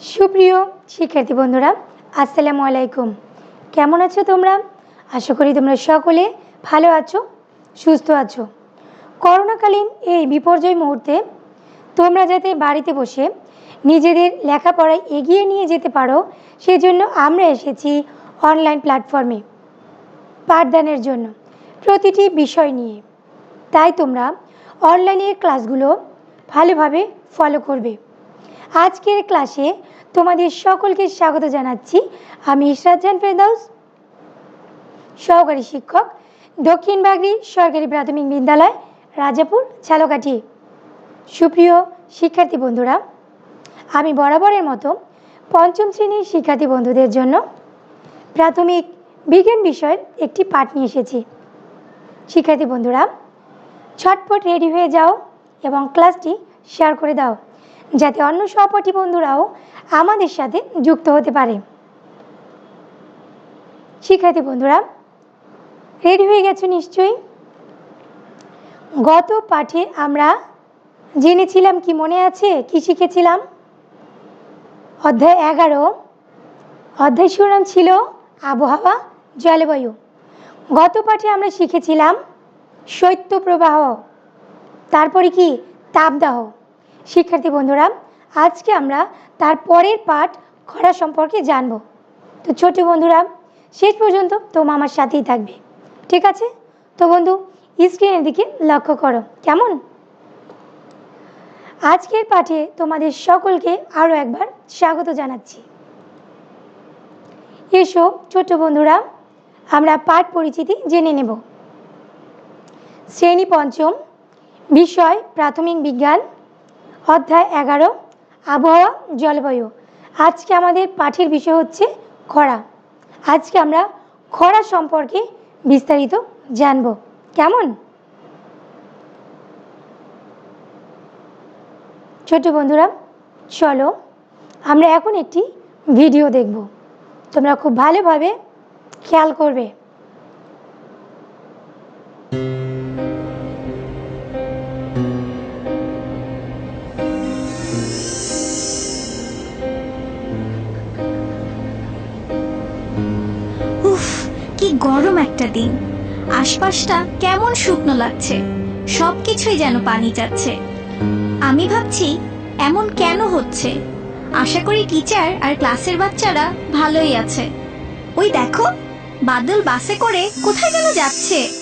সুপ্রিয় শিক্ষার্থী বন্ধুরা, আসসালামু আলাইকুম। কেমন আছো তোমরা? আশা করি তোমরা সকলে ভালো আছো, সুস্থ আছো। করোনাকালীন এই বিপর্যয় মুহূর্তে তোমরা যাতে বাড়িতে বসে নিজেদের লেখাপড়ায় এগিয়ে নিয়ে যেতে পারো, সেজন্য আমরা এসেছি অনলাইন প্ল্যাটফর্মে পাঠদানের জন্য প্রতিটি বিষয় নিয়ে। তাই তোমরা অনলাইনের ক্লাসগুলো ভালোভাবে ফলো করবে। আজকের ক্লাসে তোমাদের সকলকে স্বাগত জানাচ্ছি। আমি ইশরাত জান ফেরদাউস, সহকারী শিক্ষক, দক্ষিণ বাগড়ি সরকারি প্রাথমিক বিদ্যালয়, রাজাপুর ঝালকাঠি সুপ্রিয় শিক্ষার্থী বন্ধুরা, আমি বরাবরের মতো পঞ্চম শ্রেণির শিক্ষার্থী বন্ধুদের জন্য প্রাথমিক বিজ্ঞান বিষয়ের একটি পাঠ নিয়ে এসেছি। শিক্ষার্থী বন্ধুরা, ছটপট রেডি হয়ে যাও এবং ক্লাসটি শেয়ার করে দাও। যাতে অন্য সহপাঠী বন্ধুরাও আমাদের সাথে যুক্ত হতে পারে। শিক্ষার্থী বন্ধুরা রেডি হয়ে গেছো নিশ্চয়ই? গত পাঠে আমরা জেনেছিলাম কি মনে আছে, কি শিখেছিলাম? অধ্যায় এগারো, অধ্যায় শিরোনাম ছিল আবহাওয়া, জলবায়ু। গত পাঠে আমরা শিখেছিলাম শৈত্যপ্রবাহ, তারপরে কি? তাপদাহ। শিক্ষার্থী বন্ধুরা, আজকে আমরা তার পরের পাঠ খরা সম্পর্কে জানব। তো ছোট বন্ধুরা, শেষ পর্যন্ত তোমরা আমার সাথেই থাকবে, ঠিক আছে? তো বন্ধু স্ক্রিনের দিকে লক্ষ্য করো, কেমন? আজকের পাঠে তোমাদের সকলকে আরও একবার স্বাগত জানাচ্ছি। এসো ছোট বন্ধুরা, আমরা পাঠ পরিচিতি জেনে নেব। শ্রেণি পঞ্চম, বিষয় প্রাথমিক বিজ্ঞান অধ্যায় এগারো, আবহাওয়া, জলবায়ু। আজকে আমাদের পাঠের বিষয় হচ্ছে খরা। আজকে আমরা খরা সম্পর্কে বিস্তারিত জানব। কেমন? ছোট বন্ধুরা, চলো আমরা এখন একটি ভিডিও দেখব। তোমরা খুব ভালোভাবে খেয়াল করবে। একটা দিন আশপাশটা কেমন শুকনো লাগছে। সবকিছুই যেন পানি যাচ্ছে। আমি ভাবছি, এমন কেন হচ্ছে? আশা করি টিচার আর ক্লাসের বাচ্চারা ভালোই আছে। ওই দেখো, বাদল বাসে করে কোথায় যেন যাচ্ছে।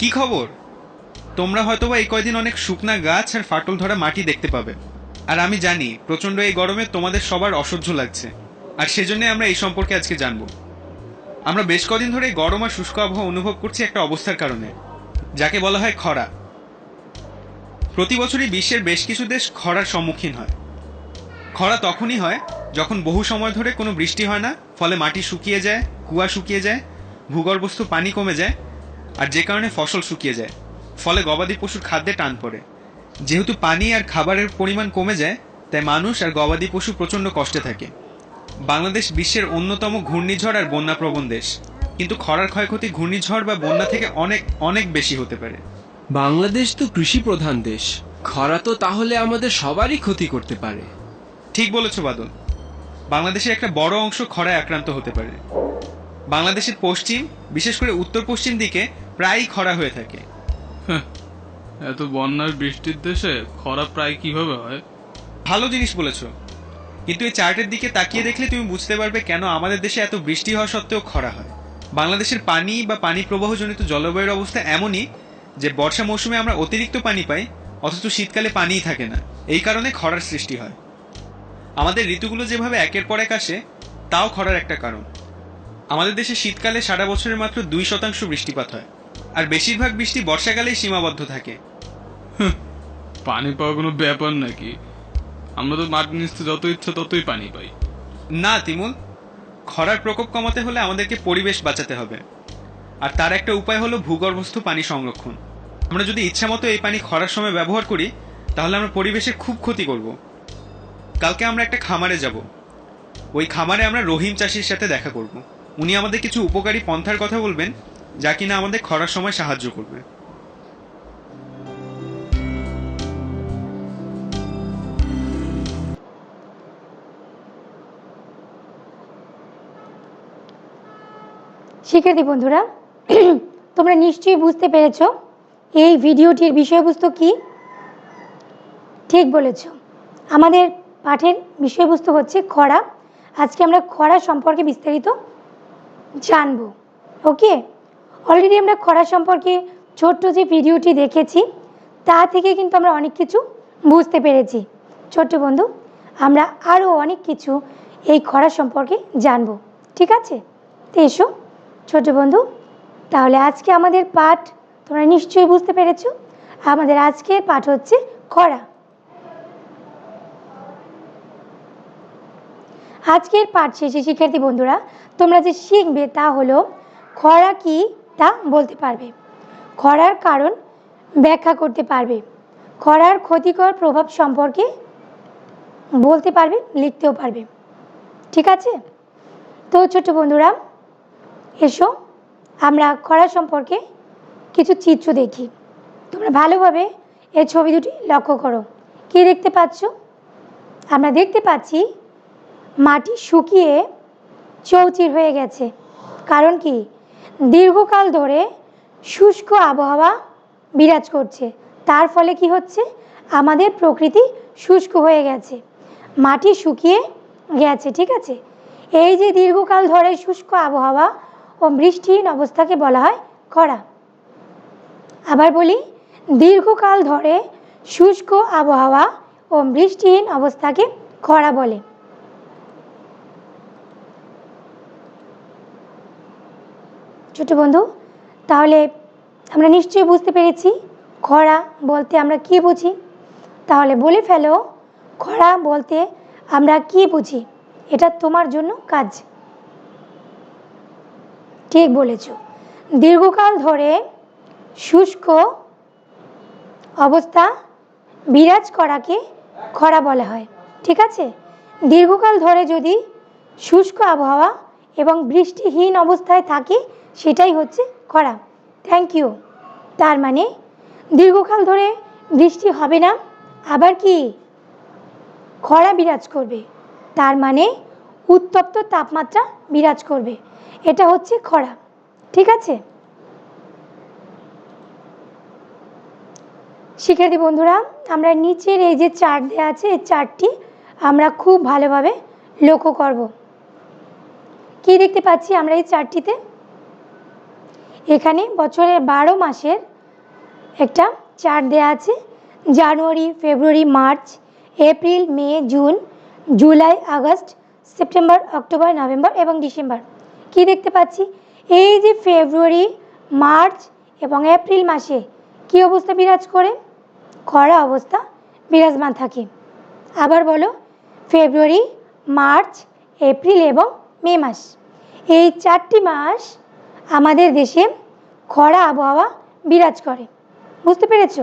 কি খবর? তোমরা হয়তোবা এই কয়দিন অনেক শুকনা গাছ আর ফাটল ধরা মাটি দেখতে পাবে। আর আমি জানি প্রচণ্ড এই গরমে তোমাদের সবার অসহ্য লাগছে। আর সেজন্য আমরা এই সম্পর্কে আজকে জানব। আমরা বেশ কদিন ধরে গরম আর শুষ্ক আবহাওয়া অনুভব করছি একটা অবস্থার কারণে, যাকে বলা হয় খরা। প্রতি বছরই বিশ্বের বেশ কিছু দেশ খরার সম্মুখীন হয়। খরা তখনই হয় যখন বহু সময় ধরে কোনো বৃষ্টি হয় না, ফলে মাটি শুকিয়ে যায়, কুয়া শুকিয়ে যায়, ভূগর্ভস্থ পানি কমে যায় আর যে কারণে ফসল শুকিয়ে যায় ফলে গবাদি পশুর খাদ্যে টান পড়ে। যেহেতু পানি আর খাবারের পরিমাণ কমে যায় তাই মানুষ আর গবাদি পশু প্রচণ্ড কষ্টে থাকে। বাংলাদেশ বিশ্বের অন্যতম ঘূর্ণিঝড় আর বন্যাপ্রবণ দেশ। কিন্তু খরার ক্ষয়ক্ষতি ঘূর্ণিঝড় বা বন্যা থেকে অনেক অনেক বেশি হতে পারে। বাংলাদেশ তো কৃষি প্রধান দেশ। খরা তো তাহলে আমাদের সবারই ক্ষতি করতে পারে। ঠিক বলেছ বাদল। বাংলাদেশের একটা বড় অংশ খরায় আক্রান্ত হতে পারে। বাংলাদেশের পশ্চিম বিশেষ করে উত্তর পশ্চিম দিকে প্রায়ই খরা হয়ে থাকে। এত বন্যার বৃষ্টির দেশে খরা প্রায় কীভাবে হয়? ভালো জিনিস বলেছ। কিন্তু এই চার্টের দিকে তাকিয়ে দেখলে তুমি বুঝতে পারবে কেন আমাদের দেশে এত বৃষ্টি হওয়া সত্ত্বেও খরা হয়। বাংলাদেশের পানি বা পানি প্রবাহজনিত জলবায়ুর অবস্থা এমনই যে বর্ষা মৌসুমে আমরা অতিরিক্ত পানি পাই অথচ শীতকালে পানিই থাকে না। এই কারণে খরার সৃষ্টি হয়। আমাদের ঋতুগুলো যেভাবে একের পর এক আসে তাও খরার একটা কারণ। আমাদের দেশে শীতকালে সারা বছরের মাত্র দুই শতাংশ বৃষ্টিপাত হয়। আর বেশিরভাগ বৃষ্টি বর্ষাকালেই সীমাবদ্ধ থাকে। পানি পাওয়া কোনো ব্যাপার নাকি? আমরা তো মাটির নিচ যত ইচ্ছা ততই পানি পাই। না তিমুল। খরার প্রকোপ কমাতে হলে আমাদেরকে পরিবেশ বাঁচাতে হবে। আর তার একটা উপায় হলো ভূগর্ভস্থ পানি সংরক্ষণ। আমরা যদি ইচ্ছামতো এই পানি খরার সময় ব্যবহার করি তাহলে আমরা পরিবেশের খুব ক্ষতি করব। কালকে আমরা একটা খামারে যাব। ওই খামারে আমরা রহিম চাষির সাথে দেখা করব। উনি আমাদের কিছু উপকারী পন্থার কথা বলবেন, যা কিনা আমাদের খরার সময় সাহায্য করবে। শিক্ষার্থী বন্ধুরা, তোমরা নিশ্চয়ই বুঝতে পেরেছ, এই ভিডিওটির বিষয়বস্তু কি? ঠিক বলেছ। আমাদের পাঠের বিষয়বস্তু হচ্ছে খরা। আজকে আমরা খরা সম্পর্কে বিস্তারিত জানব। ওকে অলরেডি আমরা খরা সম্পর্কে ছোট্ট যে ভিডিওটি দেখেছি, তা থেকে কিন্তু আমরা অনেক কিছু বুঝতে পেরেছি। ছোট্ট বন্ধু, আমরা আরও অনেক কিছু এই খরা সম্পর্কে জানব। ঠিক আছে? তো এসো ছোট বন্ধু, তাহলে আজকে আমাদের পাঠ তোমরা নিশ্চয়ই বুঝতে পেরেছ। আমাদের আজকের পাঠ হচ্ছে খরা। আজকের পাঠ শেষে, শিক্ষার্থী বন্ধুরা, তোমরা যে শিখবে তা হলো খরা কি তা বলতে পারবে। খরার কারণ ব্যাখ্যা করতে পারবে। খরার ক্ষতিকর প্রভাব সম্পর্কে বলতে পারবে, লিখতেও পারবে। ঠিক আছে? তো ছোট বন্ধুরা, এসো, আমরা খরা সম্পর্কে কিছু চিত্র দেখি। তোমরা ভালোভাবে এই ছবি দুটি লক্ষ্য করো। কি দেখতে পাচ্ছ? আমরা দেখতে পাচ্ছি মাটি শুকিয়ে চৌচির হয়ে গেছে। কারণ কি? দীর্ঘকাল ধরে শুষ্ক আবহাওয়া বিরাজ করছে। তার ফলে কি হচ্ছে? আমাদের প্রকৃতি শুষ্ক হয়ে গেছে। মাটি শুকিয়ে গেছে, ঠিক আছে? এই যে দীর্ঘকাল ধরে শুষ্ক আবহাওয়া ও বৃষ্টিহীন অবস্থাকে বলা হয় খরা। আবার বলি, দীর্ঘকাল ধরে শুষ্ক আবহাওয়া ও বৃষ্টিহীন অবস্থাকে খরা বলে। ছোট বন্ধু, তাহলে আমরা নিশ্চয়ই বুঝতে পেরেছি খরা বলতে আমরা কি বুঝি। তাহলে বলে ফেলো, খরা বলতে আমরা কি বুঝি? এটা তোমার জন্য কাজ। ঠিক বলেছ। দীর্ঘকাল ধরে শুষ্ক অবস্থা বিরাজ করাকে খরা বলা হয়। ঠিক আছে? দীর্ঘকাল ধরে যদি শুষ্ক আবহাওয়া এবং বৃষ্টিহীন অবস্থায় থাকে সেটাই হচ্ছে খরা। থ্যাংক ইউ তার মানে দীর্ঘকাল ধরে বৃষ্টি হবে না, আবার কি? খরা বিরাজ করবে। তার মানে উত্তপ্ত তাপমাত্রা বিরাজ করবে। এটা হচ্ছে খরা। ঠিক আছে? শিক্ষার্থী বন্ধুরা, আমরা নিচের এই যে চার্ট দেওয়া আছে, এই চার্টটি আমরা খুব ভালোভাবে লক্ষ্য করব। কি দেখতে পাচ্ছি আমরা এই চার্টটিতে এখানে বছরের বারো মাসের একটা চার্ট দেওয়া আছে। জানুয়ারি, ফেব্রুয়ারি, মার্চ, এপ্রিল, মে, June, July, August, September, October, November এবং ডিসেম্বর। কি দেখতে পাচ্ছি? এই যে ফেব্রুয়ারি, মার্চ এবং এপ্রিল মাসে কি অবস্থা বিরাজ করে? খরা অবস্থা বিরাজমান থাকে। আবার বলো, ফেব্রুয়ারি, মার্চ, এপ্রিল এবং মে মাস। এই চারটি মাস আমাদের দেশে খরা আবহাওয়া বিরাজ করে। বুঝতে পেরেছ?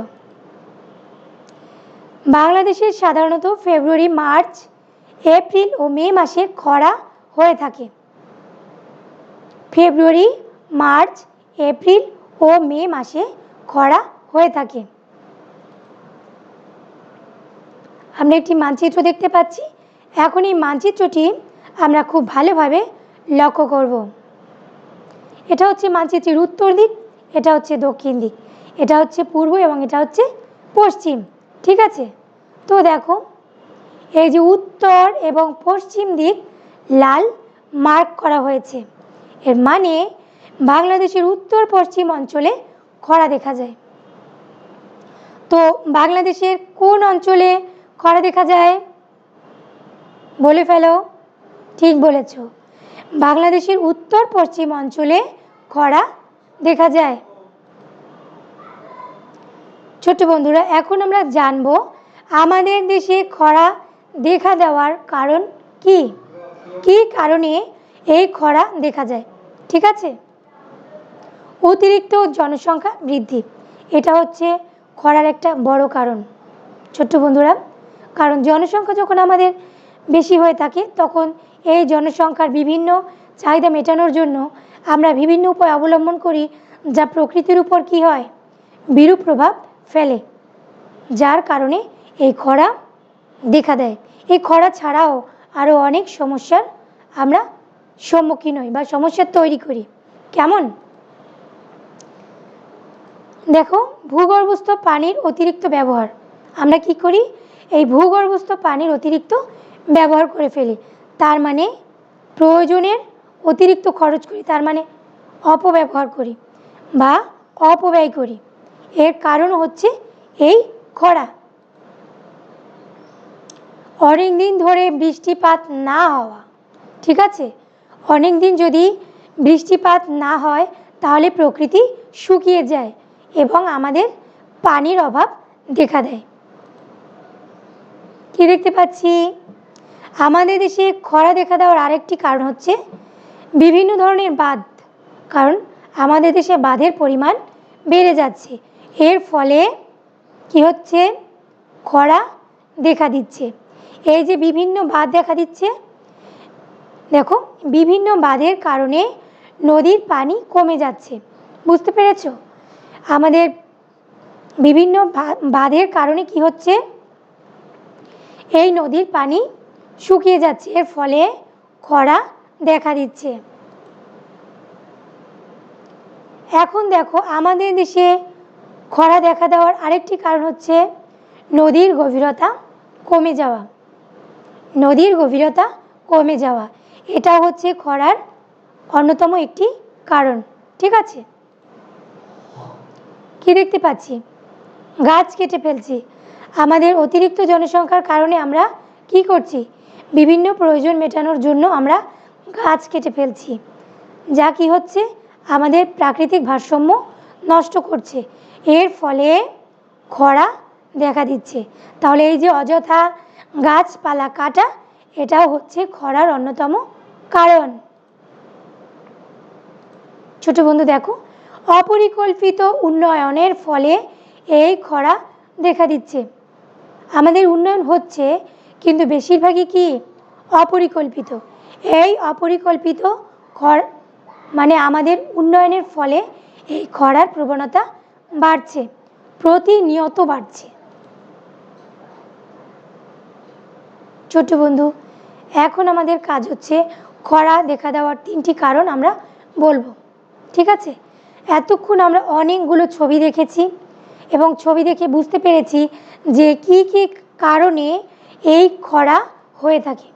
বাংলাদেশে সাধারণত ফেব্রুয়ারি, মার্চ, এপ্রিল ও মে মাসে খরা হয়ে থাকে। ফেব্রুয়ারি, মার্চ, এপ্রিল ও মে মাসে খরা হয়ে থাকে। আমরা একটি মানচিত্র দেখতে পাচ্ছি। এখন এই মানচিত্রটি আমরা খুব ভালোভাবে লক্ষ্য করব। এটা হচ্ছে মানচিত্রের উত্তর দিক, এটা হচ্ছে দক্ষিণ দিক, এটা হচ্ছে পূর্ব এবং এটা হচ্ছে পশ্চিম, ঠিক আছে? তো দেখো, এই যে উত্তর এবং পশ্চিম দিক লাল মার্ক করা হয়েছে, এর মানে বাংলাদেশের উত্তর পশ্চিম অঞ্চলে খরা দেখা যায়। তো বাংলাদেশের কোন অঞ্চলে খরা দেখা যায়? বলে ফেলো, ঠিক বলেছ। বাংলাদেশের উত্তর পশ্চিম অঞ্চলে খরা দেখা যায়। ছোট্ট বন্ধুরা, এখন আমরা জানব আমাদের দেশে খরা দেখা দেওয়ার কারণ কি? কি কারণে এই খরা দেখা যায়? ঠিক আছে? অতিরিক্ত জনসংখ্যা বৃদ্ধি, এটা হচ্ছে খরার একটা বড় কারণ। ছোট্ট বন্ধুরা, কারণ জনসংখ্যা যখন আমাদের বেশি হয়ে থাকে, তখন এই জনসংখ্যার বিভিন্ন চাহিদা মেটানোর জন্য আমরা বিভিন্ন উপায় অবলম্বন করি যা প্রকৃতির উপর কি হয়? বিরূপ প্রভাব ফেলে, যার কারণে এই খরা দেখা দেয়। এই খরা ছাড়াও আরও অনেক সমস্যার আমরা সম্মুখীন হই বা সমস্যা তৈরি করি। কেমন? দেখো, ভূগর্ভস্থ পানির অতিরিক্ত ব্যবহার। আমরা কি করি? এই ভূগর্ভস্থ পানির অতিরিক্ত ব্যবহার করে ফেলি। তার মানে প্রয়োজনের অতিরিক্ত খরচ করি, তার মানে অপব্যবহার করি বা অপব্যয় করি। এর কারণ হচ্ছে এই খরা। অনেক দিন ধরে বৃষ্টিপাত না হওয়া, ঠিক আছে? অনেক দিন যদি বৃষ্টিপাত না হয়, তাহলে প্রকৃতি শুকিয়ে যায় এবং আমাদের পানির অভাব দেখা দেয়। কি দেখতে পাচ্ছি? আমাদের দেশে খরা দেখা দেওয়ার আরেকটি কারণ হচ্ছে বিভিন্ন ধরনের বাঁধ। কারণ আমাদের দেশে বাঁধের পরিমাণ বেড়ে যাচ্ছে। এর ফলে কি হচ্ছে? খরা দেখা দিচ্ছে। এই যে বিভিন্ন বাঁধ দেখা দিচ্ছে, দেখো, বিভিন্ন বাঁধের কারণে নদীর পানি কমে যাচ্ছে। বুঝতে পেরেছ? আমাদের বিভিন্ন বাঁধের কারণে কি হচ্ছে? এই নদীর পানি শুকিয়ে যাচ্ছে। এর ফলে খরা দেখা দিচ্ছে। এখন দেখো, আমাদের দেশে খরা দেখা দেওয়ার আরেকটি কারণ হচ্ছে নদীর গভীরতা কমে যাওয়া। নদীর গভীরতা কমে যাওয়া। এটা হচ্ছে খরার অন্যতম একটি কারণ, ঠিক আছে? কি দেখতে পাচ্ছি? গাছ কেটে ফেলছি। আমাদের অতিরিক্ত জনসংখ্যার কারণে আমরা কি করছি? বিভিন্ন প্রয়োজন মেটানোর জন্য আমরা গাছ কেটে ফেলছি। যা কি হচ্ছে, আমাদের প্রাকৃতিক ভারসাম্য নষ্ট করছে। এর ফলে খরা দেখা দিচ্ছে। তাহলে এই যে অযথা গাছপালা কাটা, এটাও হচ্ছে খরার অন্যতম কারণ। ছোট বন্ধু, দেখো, অপরিকল্পিত উন্নয়নের ফলে এই খরা দেখা দিচ্ছে। আমাদের উন্নয়ন হচ্ছে, কিন্তু বেশিরভাগই কি? অপরিকল্পিত। এই অপরিকল্পিত খর মানে আমাদের উন্নয়নের ফলে এই খরার প্রবণতা বাড়ছে, প্রতিনিয়ত বাড়ছে। ছোট্ট বন্ধু, এখন আমাদের কাজ হচ্ছে খরা দেখা দেওয়ার তিনটি কারণ আমরা বলব, ঠিক আছে? এতক্ষণ আমরা অনেকগুলো ছবি দেখেছি এবং ছবি দেখে বুঝতে পেরেছি যে কি কি কারণে এই খরা হয়ে থাকে।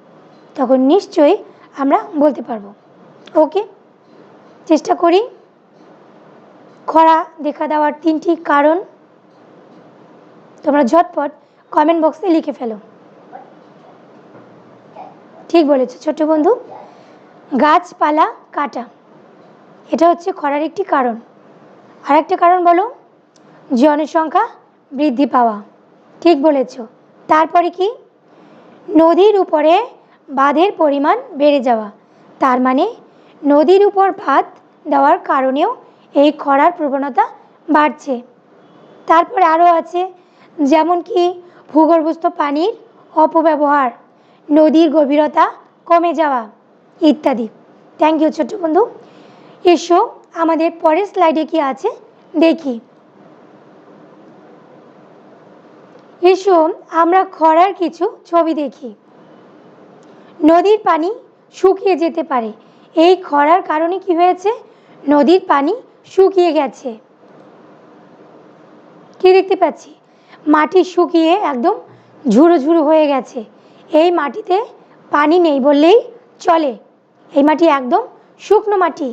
তখন নিশ্চয়ই আমরা বলতে পারব। ওকে? চেষ্টা করি। খরা দেখা দেওয়ার তিনটি কারণ তোমরা ঝটপট কমেন্ট বক্সে লিখে ফেলো। ঠিক বলেছ ছোট বন্ধু। গাছপালা কাটা, এটা হচ্ছে খরার একটি কারণ। আর একটা কারণ বলো, জনসংখ্যা বৃদ্ধি পাওয়া। ঠিক বলেছ। তারপরে কি? নদীর উপরে বাঁধের পরিমাণ বেড়ে যাওয়া। তার মানে নদীর উপর বাঁধ দেওয়ার কারণেও এই খরার প্রবণতা বাড়ছে। তারপরে আরও আছে, যেমন কি ভূগর্ভস্থ পানির অপব্যবহার, নদীর গভীরতা কমে যাওয়া ইত্যাদি। থ্যাংক ইউ ছোট্ট বন্ধু। এসো আমাদের পরের স্লাইডে কি আছে দেখি। এসো আমরা খরার কিছু ছবি দেখি। নদীর পানি শুকিয়ে যেতে পারে। এই খরার কারণে কি হয়েছে? নদীর পানি শুকিয়ে গেছে। কি দেখতে পাচ্ছি? মাটি শুকিয়ে একদম ঝুড়ো ঝুড়ো হয়ে গেছে। এই মাটিতে পানি নেই বললেই চলে। এই মাটি একদম শুকনো মাটি।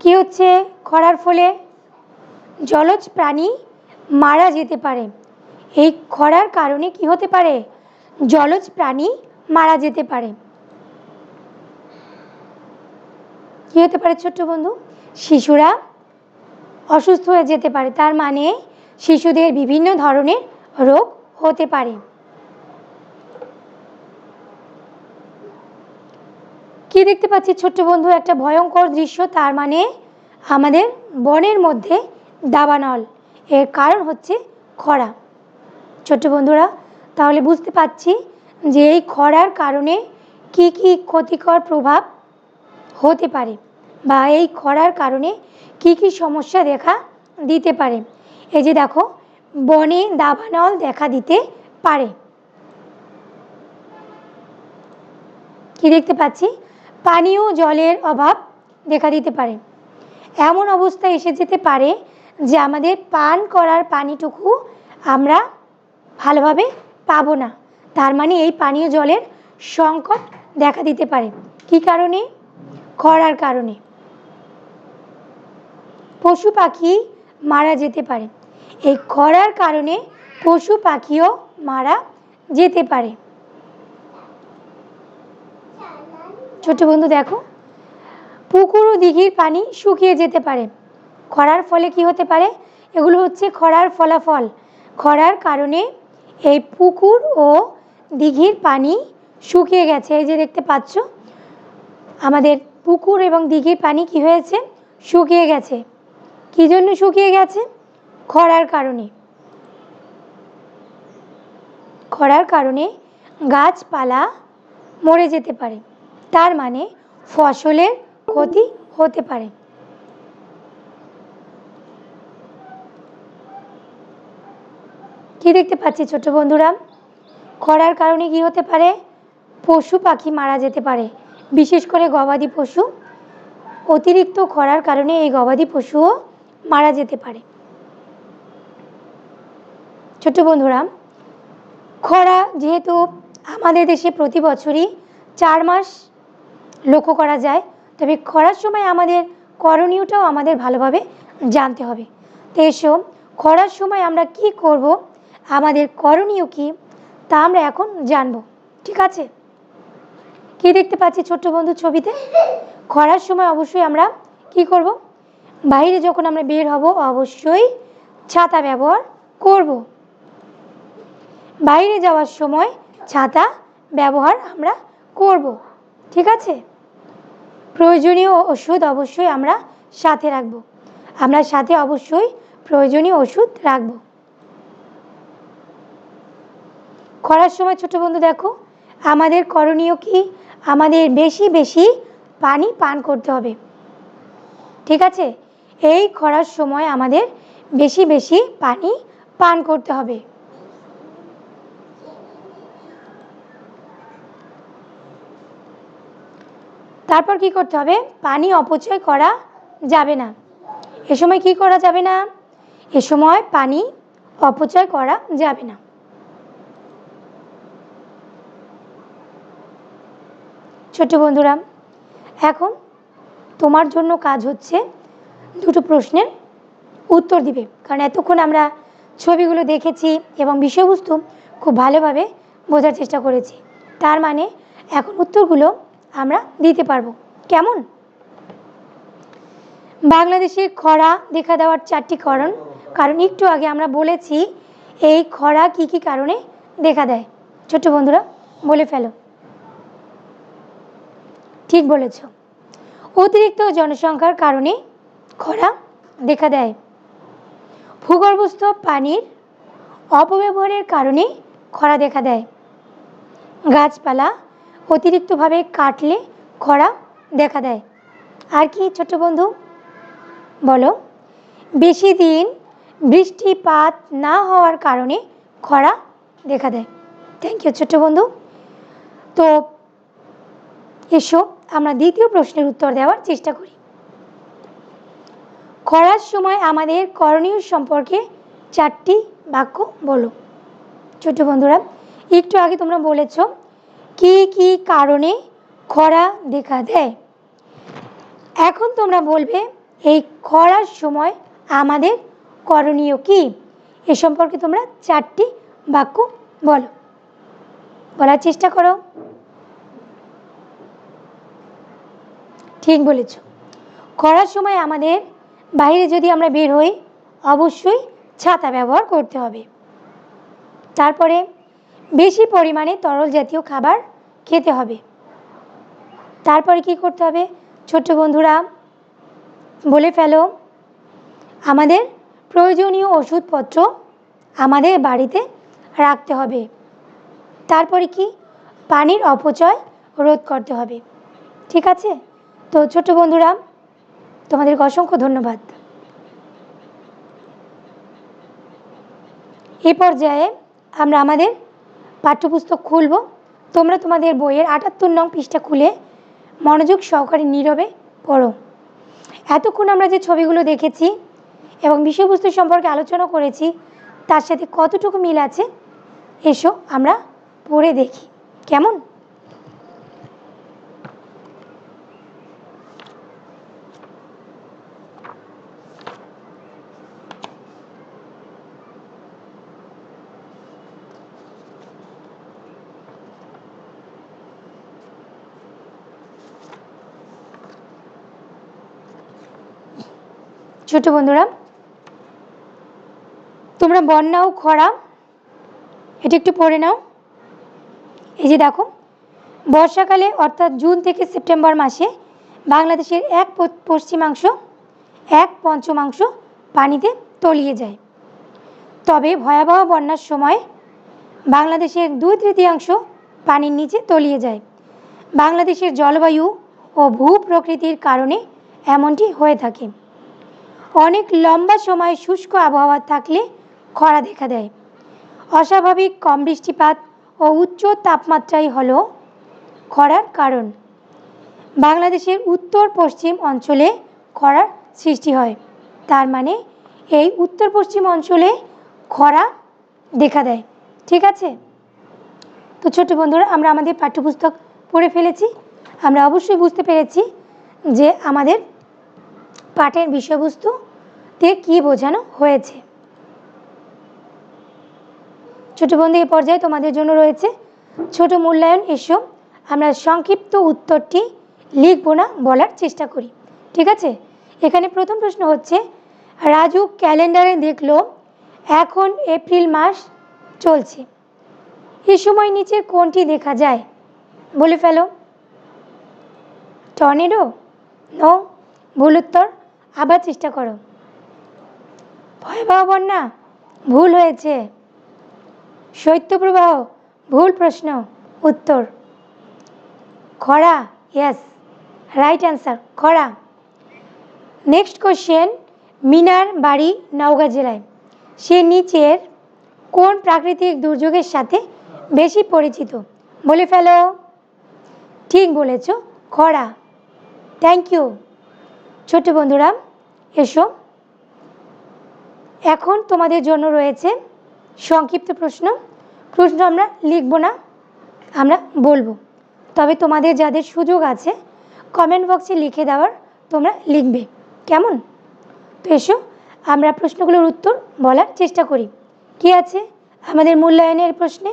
কি হচ্ছে? খরার ফলে জলজ প্রাণী মারা যেতে পারে। এই খরার কারণে কি হতে পারে? জলজ প্রাণী মারা যেতে পারে। কি হতে পারে ছোট্ট বন্ধু? শিশুরা অসুস্থ হয়ে যেতে পারে। তার মানে শিশুদের বিভিন্ন ধরনের রোগ হতে পারে। কি দেখতে পাচ্ছি ছোট্ট বন্ধু? একটা ভয়ঙ্কর দৃশ্য। তার মানে আমাদের বনের মধ্যে দাবানল। এর কারণ হচ্ছে খরা। ছোট্ট বন্ধুরা, তাহলে বুঝতে পাচ্ছি যে এই খরার কারণে কি কি ক্ষতিকর প্রভাব হতে পারে বা এই খরার কারণে কি কি সমস্যা দেখা দিতে পারে। এই যে দেখো, বনে দাবানল দেখা দিতে পারে। কি দেখতে পাচ্ছি? পানীয় জলের অভাব দেখা দিতে পারে। এমন অবস্থা এসে যেতে পারে যে আমাদের পান করার পানিটুকু আমরা ভালোভাবে পাবো না। তার মানে এই পানীয় জলের সংকট দেখা দিতে পারে। কি কারণে? খরার কারণে। পশু পাখি মারা যেতে পারে। এই খরার কারণে পশু পাখিও মারা যেতে পারে। ছোট বন্ধু, দেখো। পুকুর ও দিঘির পানি শুকিয়ে যেতে পারে। খরার ফলে কি হতে পারে? এগুলো হচ্ছে খরার ফলাফল। খরার কারণে এই পুকুর ও দিঘির পানি শুকিয়ে গেছে। এই যে দেখতে পাচ্ছ, আমাদের পুকুর এবং দিঘির পানি কি হয়েছে? শুকিয়ে গেছে। কী জন্য শুকিয়ে গেছে? খরার কারণে। খরার কারণে গাছপালা মরে যেতে পারে। তার মানে ফসলের ক্ষতি হতে পারে। কি দেখতে পাচ্ছি ছোট বন্ধুরা? খরার কারণে কি হতে পারে? পশু পাখি মারা যেতে পারে। বিশেষ করে গবাদি পশু। অতিরিক্ত খরার কারণে এই গবাদি পশুও মারা যেতে পারে। ছোট বন্ধুরা, খরা যেহেতু আমাদের দেশে প্রতি বছরই চার মাস লক্ষ্য করা যায়, তবে খরার সময় আমাদের করণীয়টাও আমাদের ভালোভাবে জানতে হবে। তো এসো, খরার সময় আমরা কি করব আমাদের করণীয় কি, তা আমরা এখন জানব। ঠিক আছে? কি দেখতে পাচ্ছি ছোট্ট বন্ধু ছবিতে? খরার সময় অবশ্যই আমরা কি করব? বাইরে যখন আমরা বের হব, অবশ্যই ছাতা ব্যবহার করব। বাইরে যাওয়ার সময় ছাতা ব্যবহার আমরা করব। ঠিক আছে? প্রয়োজনীয় ওষুধ অবশ্যই আমরা সাথে রাখব। আমরা সাথে অবশ্যই প্রয়োজনীয় ওষুধ রাখব। খরার সময় ছোট বন্ধু দেখো, আমাদের করণীয় কি? আমাদের বেশি বেশি পানি পান করতে হবে। ঠিক আছে? এই খরার সময় আমাদের বেশি বেশি পানি পান করতে হবে। তারপর কি করতে হবে? পানি অপচয় করা যাবে না। এ সময় কি করা যাবে না? এ সময় পানি অপচয় করা যাবে না। ছোট বন্ধুরা, এখন তোমার জন্য কাজ হচ্ছে দুটো প্রশ্নের উত্তর দিবে। কারণ এতক্ষণ আমরা ছবিগুলো দেখেছি এবং বিষয়বস্তু খুব ভালোভাবে বোঝার চেষ্টা করেছি। তার মানে এখন উত্তরগুলো আমরা দিতে পারব। কেমন? বাংলাদেশে খরা দেখা দেওয়ার চারটি কারণ কারণ একটু আগে আমরা বলেছি, এই খরা কি কি কারণে দেখা দেয়? ছোট্ট বন্ধুরা, বলে ফেলো। ঠিক বলেছ। অতিরিক্ত জনসংখ্যার কারণে খরা দেখা দেয়। ভূগর্ভস্থ পানির অপব্যবহারের কারণে খরা দেখা দেয়। গাছপালা অতিরিক্তভাবে কাটলে খরা দেখা দেয়। আর কি, ছোট্ট বন্ধু? বলো। বেশি দিন বৃষ্টিপাত না হওয়ার কারণে খরা দেখা দেয়। থ্যাংক ইউ ছোট্ট বন্ধু। তো, এসো। আমরা দ্বিতীয় প্রশ্নের উত্তর দেওয়ার চেষ্টা করি। খরার সময় আমাদের করণীয় সম্পর্কে চারটি বাক্য বলো। ছোট বন্ধুরা, একটু আগে তোমরা বলেছ, কি কি কারণে খরা দেখা দেয়? এখন তোমরা বলবে, এই খরার সময় আমাদের করণীয় কি? এ সম্পর্কে তোমরা চারটি বাক্য বলো। বলার চেষ্টা করো। ঠিক বলেছ। খরার সময় আমাদের বাইরে যদি আমরা বের হই, অবশ্যই ছাতা ব্যবহার করতে হবে। তারপরে বেশি পরিমাণে তরল জাতীয় খাবার খেতে হবে। তারপরে কি করতে হবে? ছোট্ট বন্ধুরা, বলে ফেলো, আমাদের প্রয়োজনীয় ওষুধপত্র আমাদের বাড়িতে রাখতে হবে। তারপরে কি? পানির অপচয় রোধ করতে হবে। ঠিক আছে? তো ছোট্ট বন্ধুরা, তোমাদেরকে অসংখ্য ধন্যবাদ। এ পর্যায়ে আমরা আমাদের পাঠ্যপুস্তক খুলব। তোমরা তোমাদের বইয়ের আটাত্তর নং পৃষ্ঠা খুলে মনোযোগ সহকারে নীরবে পড়ো। এতক্ষণ আমরা যে ছবিগুলো দেখেছি এবং বিষয়বস্তু সম্পর্কে আলোচনা করেছি, তার সাথে কতটুকু মিল আছে, এসো আমরা পড়ে দেখি। কেমন? ছোট বন্ধুরা, তোমরা বন্যা ও খরা, এটা একটু পড়ে নাও। এই যে দেখো, বর্ষাকালে অর্থাৎ জুন থেকে সেপ্টেম্বর মাসে বাংলাদেশের এক পশ্চিমাংশ, এক পঞ্চমাংশ পানিতে তলিয়ে যায়। তবে ভয়াবহ বন্যার সময় বাংলাদেশের দুই তৃতীয়াংশ পানির নিচে তলিয়ে যায়। বাংলাদেশের জলবায়ু ও ভূ প্রকৃতির কারণে এমনটি হয়ে থাকে। অনেক লম্বা সময় শুষ্ক আবহাওয়া থাকলে খরা দেখা দেয়। অস্বাভাবিক কম বৃষ্টিপাত ও উচ্চ তাপমাত্রাই হল খরার কারণ। বাংলাদেশের উত্তর পশ্চিম অঞ্চলে খরার সৃষ্টি হয়। তার মানে এই উত্তর পশ্চিম অঞ্চলে খরা দেখা দেয়। ঠিক আছে? তো ছোট বন্ধুরা, আমরা আমাদের পাঠ্যপুস্তক পড়ে ফেলেছি। আমরা অবশ্যই বুঝতে পেরেছি যে আমাদের পাঠের বিষয়বস্তু বিষয়বস্তুতে কী বোঝানো হয়েছে? ছোট বন্ধু, এই পর্যায়ে তোমাদের জন্য রয়েছে ছোট মূল্যায়ন এসো। আমরা সংক্ষিপ্ত উত্তরটি লিখব না, বলার চেষ্টা করি। ঠিক আছে? এখানে প্রথম প্রশ্ন হচ্ছে, রাজু ক্যালেন্ডারে দেখল, এখন এপ্রিল মাস চলছে। এ সময় নিচের কোনটি দেখা যায়? বলে ফেলো। টর্নেডো? নো। ভুল উত্তর। আবার চেষ্টা করো। ভয়াবহ বন্যা, ভুল হয়েছে। শৈত্যপ্রবাহ ভুল প্রশ্ন, উত্তর। খরা ইয়েস রাইট অ্যান্সার খরা। নেক্সট কোশ্চেন মিনার বাড়ি নওগাঁ জেলায়। সে নিচের কোন প্রাকৃতিক দুর্যোগের সাথে বেশি পরিচিত? বলে ফেলো। ঠিক বলেছ, খরা। থ্যাংক ইউ ছোট বন্ধুরা, এসো। এখন তোমাদের জন্য রয়েছে সংক্ষিপ্ত প্রশ্ন। প্রশ্ন আমরা লিখব না, আমরা বলব। তবে তোমাদের যাদের সুযোগ আছে কমেন্ট বক্সে লিখে দেওয়ার তোমরা লিখবে। কেমন? তো এসো, আমরা প্রশ্নগুলোর উত্তর বলার চেষ্টা করি। কি আছে আমাদের মূল্যায়নের প্রশ্নে?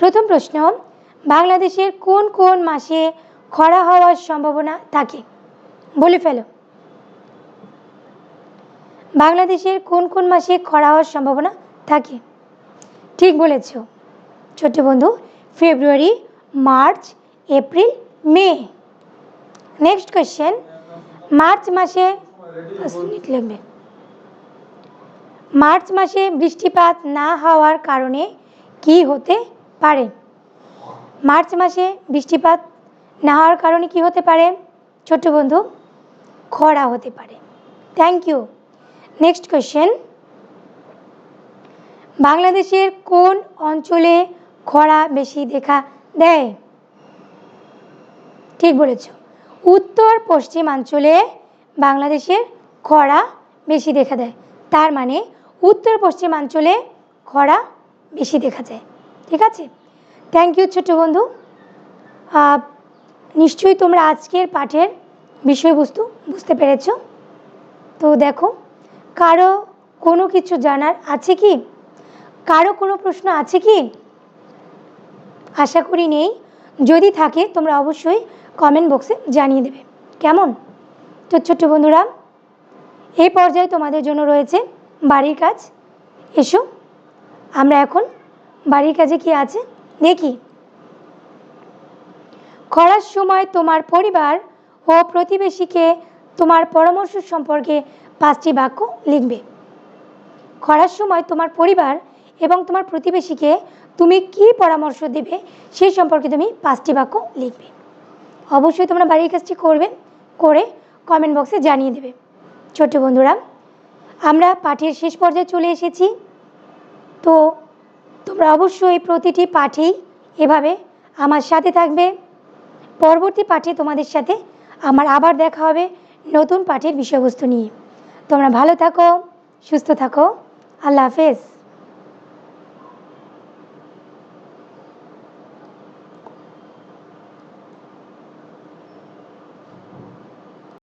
প্রথম প্রশ্ন, বাংলাদেশের কোন কোন মাসে খরা হওয়ার সম্ভাবনা থাকে? বলে ফেলো। বাংলাদেশের কোন কোন মাসে খরা হওয়ার সম্ভাবনা থাকে? ঠিক বলেছ। ছোট্ট বন্ধু, ফেব্রুয়ারি, মার্চ, এপ্রিল, মে। নেক্সট কোয়েশ্চেন মার্চ মাসে মার্চ মাসে বৃষ্টিপাত না হওয়ার কারণে কি হতে পারে? মার্চ মাসে বৃষ্টিপাত না হওয়ার কারণে কি হতে পারে? ছোট্ট বন্ধু খরা হতে পারে। থ্যাংক ইউ নেক্সট কোয়েশ্চেন বাংলাদেশের কোন অঞ্চলে খরা বেশি দেখা দেয়? ঠিক বলেছ। উত্তর পশ্চিমাঞ্চলে বাংলাদেশের খরা বেশি দেখা দেয়। তার মানে উত্তর পশ্চিমাঞ্চলে খরা বেশি দেখা যায়। ঠিক আছে? থ্যাংক ইউ ছোট বন্ধু। নিশ্চয়ই তোমরা আজকের পাঠের বিষয়বস্তু বুঝতে পেরেছ? তো দেখো, কারও কোনো কিছু জানার আছে কি? কারও কোনো প্রশ্ন আছে কি? আশা করি নেই। যদি থাকে, তোমরা অবশ্যই কমেন্ট বক্সে জানিয়ে দেবে। কেমন? তো ছোট্ট বন্ধুরা এই পর্যায়ে তোমাদের জন্য রয়েছে বাড়ির কাজ। এসো, আমরা এখন বাড়ির কাজে কি আছে? দেখি খরার সময় তোমার পরিবার ও প্রতিবেশীকে তোমার পরামর্শ সম্পর্কে পাঁচটি বাক্য লিখবে। খরার সময় তোমার পরিবার এবং তোমার প্রতিবেশীকে তুমি কি পরামর্শ দেবে সেই সম্পর্কে তুমি পাঁচটি বাক্য লিখবে। অবশ্যই তোমরা বাড়ির কাজটি করবে করে কমেন্ট বক্সে জানিয়ে দেবে। ছোট্ট বন্ধুরা, আমরা পাঠের শেষ পর্যায়ে চলে এসেছি। তো তোমরা অবশ্যই প্রতিটি পাঠেই এভাবে আমার সাথে থাকবে। পরবর্তী পাঠে তোমাদের সাথে আমার আবার দেখা হবে নতুন পাঠের বিষয়বস্তু নিয়ে। তোমরা ভালো থাকো, সুস্থ থাকো। আল্লাহ হাফেজ।